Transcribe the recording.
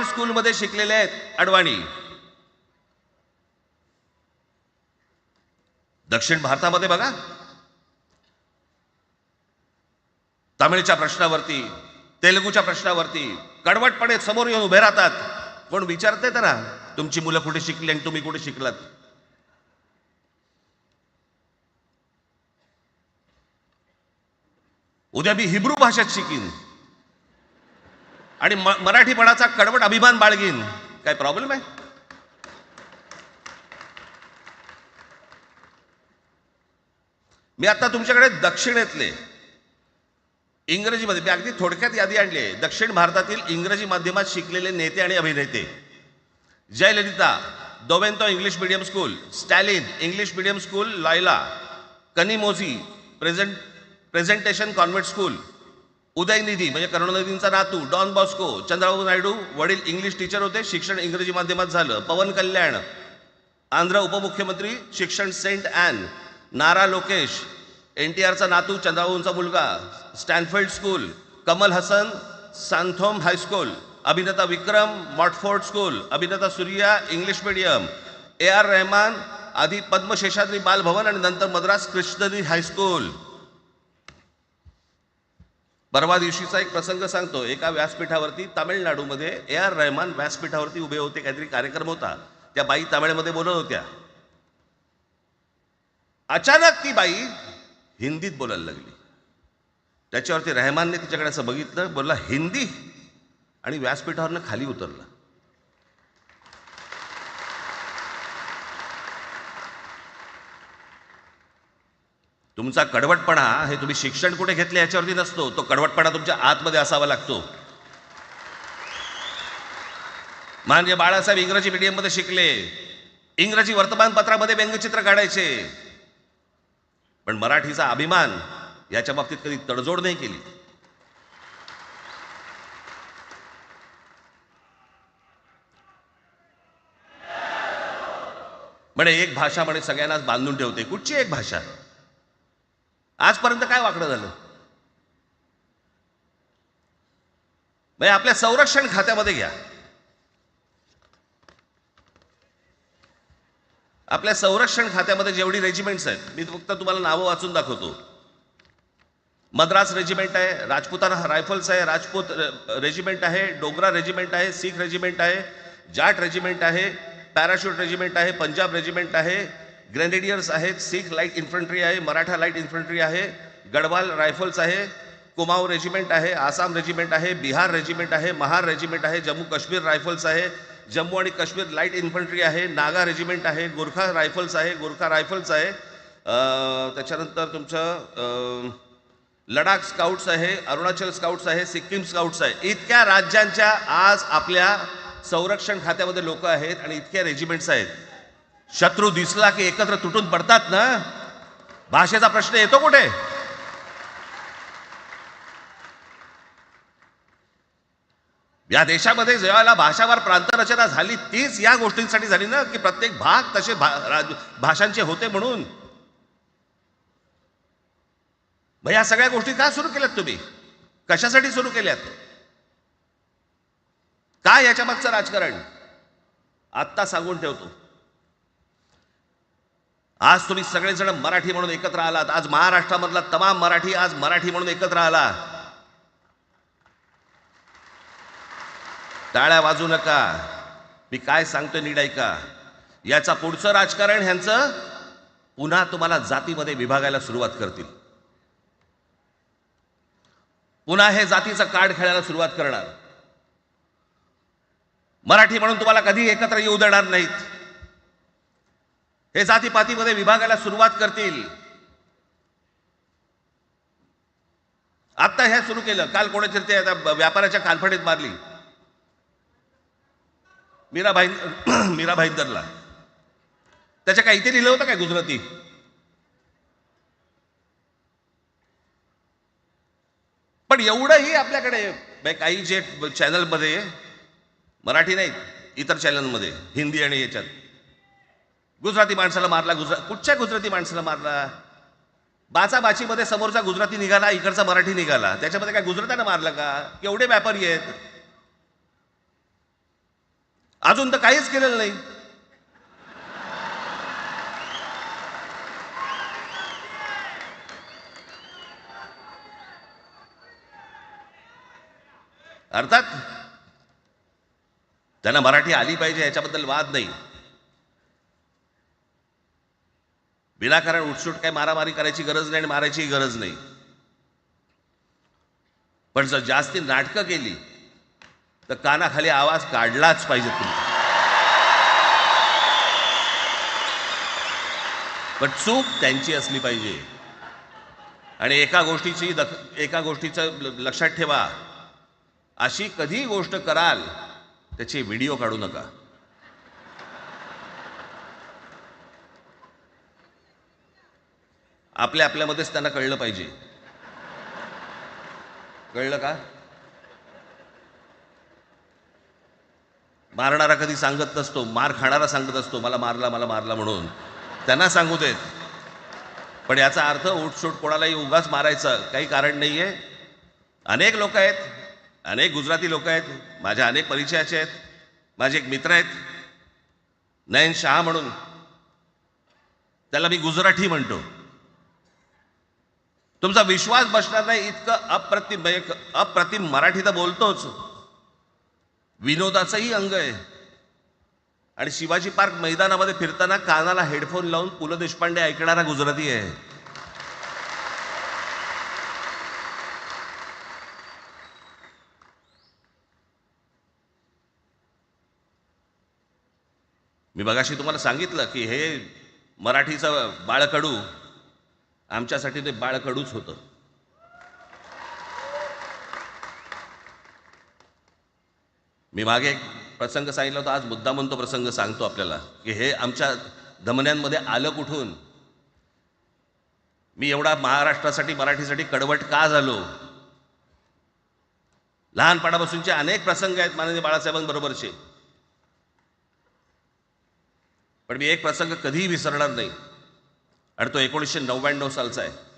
Convent स्कूलमध्ये शिकलेले आहेत अडवाणी. दक्षिण भारतामध्ये बघा. तामिळच्या प्रश्नावरती तेलुगूच्या प्रश्नावरती कडवटपणे समोर येऊन उभे राहतात. कोण विचारते तर ना तुमची मुलं कुठे शिकली आणि तुम्ही कुठे शिकलात? उद्या मी हिब्रू भाषेत शिकीन. आणि म- मराठीपणाचा कडवट अभिमान बाळगीन. काय प्रॉब्लेम आहे? मी आता तुमच्याकडे दक्षिणेतले इंग्रजीमध्ये मी अगदी थोडक्यात यादी आणली आहे. दक्षिण भारतातील इंग्रजी माध्यमात शिकलेले नेते आणि अभिनेते. Jayalalithaa दोवेंतो English medium school Stalin English medium school लायला Kanimozhi present presentation convent school Udhayanidhi म्हणजे करुणानिधींचा नातू डॉन बॉस्को चंद्रबाबू नायडू वडील इंग्लिश टीचर होते शिक्षण इंग्रजी माध्यमात झालं. पवन कल्याण आंध्र उपमुख्यमंत्री शिक्षण सेंट ॲन नारा लोकेश एन टी आरचा नातू चंद्रबाबूंचा मुलगा Stanfield school Kamal Haasan Santhome high school अभिनेता विक्रम मॉटफोर्ड स्कूल अभिनेता Suriya English medium A R Rahman आधी पद्मशेषाद्री बालभवन आणि नंतर मद्रास कृष्णरी हायस्कूल. परवा दिवशीचा एक प्रसंग सांगतो. एका व्यासपीठावरती तामिळनाडूमध्ये ए आर रहमान व्यासपीठावरती उभे होते. काहीतरी कार्यक्रम होता. त्या बाई तामिळमध्ये बोलत होत्या. अचानक ती बाई हिंदीत बोलायला लागली. त्याच्यावरती रहमानने तिच्याकडे असं बघितलं. बोलला हिंदी? आणि व्यासपीठावरनं खाली उतरला. तुमचा कडवटपणा हे तुम्ही शिक्षण कुठे घेतले याच्यावरती नसतो. तो कडवटपणा तुमच्या आतमध्ये असावा लागतो. म्हणजे बाळासाहेब इंग्रजी मीडियममध्ये शिकले. इंग्रजी वर्तमानपत्रामध्ये व्यंगचित्र काढायचे. पण मराठीचा अभिमान याच्या बाबतीत कधी तडजोड नाही केली. म्हणे एक भाषा म्हणे सगळ्यांनाच बांधून ठेवते. कुठची एक भाषा? आजपर्यंत काय वाकडं झालं? म्हणजे आपल्या संरक्षण खात्यामध्ये घ्या. आपल्या संरक्षण खात्यामध्ये जेवढी रेजिमेंट्स आहेत मी फक्त तुम्हाला नावं वाचून दाखवतो. मद्रास रेजिमेंट आहे राजपुताना रायफल्स आहे राजपूत रेजिमेंट आहे डोगरा रेजिमेंट आहे सीख रेजिमेंट आहे जाट रेजिमेंट आहे पॅराशूट रेजिमेंट आहे पंजाब रेजिमेंट आहे ग्रेनेडियर्स आहेत सिख लाइट इन्फंट्री आहे मराठा लाइट इन्फंट्री आहे गडवाल रायफल्स आहे कुमाऊ रेजिमेंट आहे आसाम रेजिमेंट आहे बिहार रेजिमेंट आहे महार रेजिमेंट आहे जम्मू काश्मीर रायफल्स आहे जम्मू आणि काश्मीर लाइट इन्फंट्री आहे नागा रेजिमेंट आहे गोरखा रायफल्स आहे गोरखा रायफल्स आहे त्याच्यानंतर तुमचं लडाख स्काउट्स आहे अरुणाचल स्काउट्स आहे सिक्कीम स्काउट्स आहे इतक्या राज्यांच्या आज आपल्या संरक्षण खात्यामध्ये लोक आहेत आणि इतक्या रेजिमेंट्स आहेत. शत्रू दिसला की एकत्र तुटून पडतात ना? भाषेचा प्रश्न येतो कुठे? या देशामध्ये जेव्हा भाषावार प्रांतरचना झाली तीच या गोष्टींसाठी झाली ना की प्रत्येक भाग तसे भा, राज- भाषांचे होते म्हणून. मग या सगळ्या गोष्टी का सुरू केल्यात तुम्ही? कशासाठी सुरू केल्यात? काय याच्या मागचं राजकारण? आत्ता सांगून ठेवतो. आज तुम्ही सगळेजण मराठी म्हणून एकत्र आलात. आज महाराष्ट्रामधला तमाम मराठी आज मराठी म्हणून एकत्र आला. टाळ्या वाजू नका. मी काय सांगतोय नीट ऐका. याचा पुढचं राजकारण ह्यांचं पुन्हा तुम्हाला जातीमध्ये विभागायला सुरुवात करतील. पुन्हा हे जातीचं कार्ड खेळायला सुरुवात करणार. मराठी म्हणून तुम्हाला कधी एकत्र येऊ देणार नाहीत. हे जातीपातीमध्ये विभागायला सुरुवात करतील. आता हे सुरू केलं. काल कोणाच्या ते आता व्यापाराच्या कालफडीत मारली. मीरा भाई मीरा भाईंदरला त्याच्या काही इथे लिहिलं होतं काय गुजराती? पण एवढंही आपल्याकडे काही जे चॅनलमध्ये मराठी नाहीत इतर चॅनलमध्ये हिंदी आणि याच्यात. गुजराती माणसाला मारला गुजरात कुठच्या गुजराती माणसाला मारला? बाचाबाचीमध्ये समोरचा गुजराती निघाला इकडचा मराठी निघाला. त्याच्यामध्ये काय गुजरात्यानं मारलं का? केवढे व्यापारी आहेत. अजून तर काहीच केलेलं नाही. अर्थात त्यांना मराठी आली पाहिजे याच्याबद्दल वाद नाही. विनाकारण उठसूट काय मारामारी करायची गरज नाही आणि मारायची गरज नाही. पण जर जास्ती नाटकं केली तर कानाखाली आवाज काढलाच पाहिजे तुम्ही. पण चूक त्यांची असली पाहिजे. आणि एका गोष्टीची दख एका गोष्टीचं लक्षात ठेवा. अशी कधी गोष्ट कराल त्याचे व्हिडिओ काढू नका. आपल्या आपल्यामध्येच त्यांना कळलं पाहिजे. कळलं का? मारणारा कधी सांगत नसतो मार खाणारा सांगत असतो मला मारला मला मारला म्हणून. त्यांना सांगू देत. पण याचा अर्थ उठसूट कोणालाही उगाच मारायचं काही कारण नाही आहे अनेक लोक आहेत अनेक गुजराती लोक आहेत माझ्या अनेक परिचयाचे आहेत माझे एक मित्र आहेत. नयन शहा म्हणून. त्याला मी गुजराठी म्हणतो. तुमचा विश्वास बसणार नाही इतकं अप्रतिम अप्रतिम मराठी तर बोलतोच. विनोदाचंही अंग आहे. आणि शिवाजी पार्क मैदानामध्ये फिरताना कानाला हेडफोन लावून पु ल देशपांडे ऐकणारा गुजराती आहे. मी बघाशी तुम्हाला सांगितलं की हे मराठीचं बाळकडू आमच्यासाठी ते बाळकडूच होतं. मी मागे एक प्रसंग सांगितला होता आज मुद्दा म्हणून तो प्रसंग सांगतो आपल्याला की हे आमच्या धमन्यांमध्ये आलं कुठून? मी एवढा महाराष्ट्रासाठी मराठीसाठी कडवट का झालो? लहानपणापासूनचे अनेक प्रसंग आहेत माननीय बाळासाहेबांबरोबरचे. पण मी एक प्रसंग कधीही विसरणार नाही. आणि तो एकोणीसशे नव्याण्णव सालचा आहे.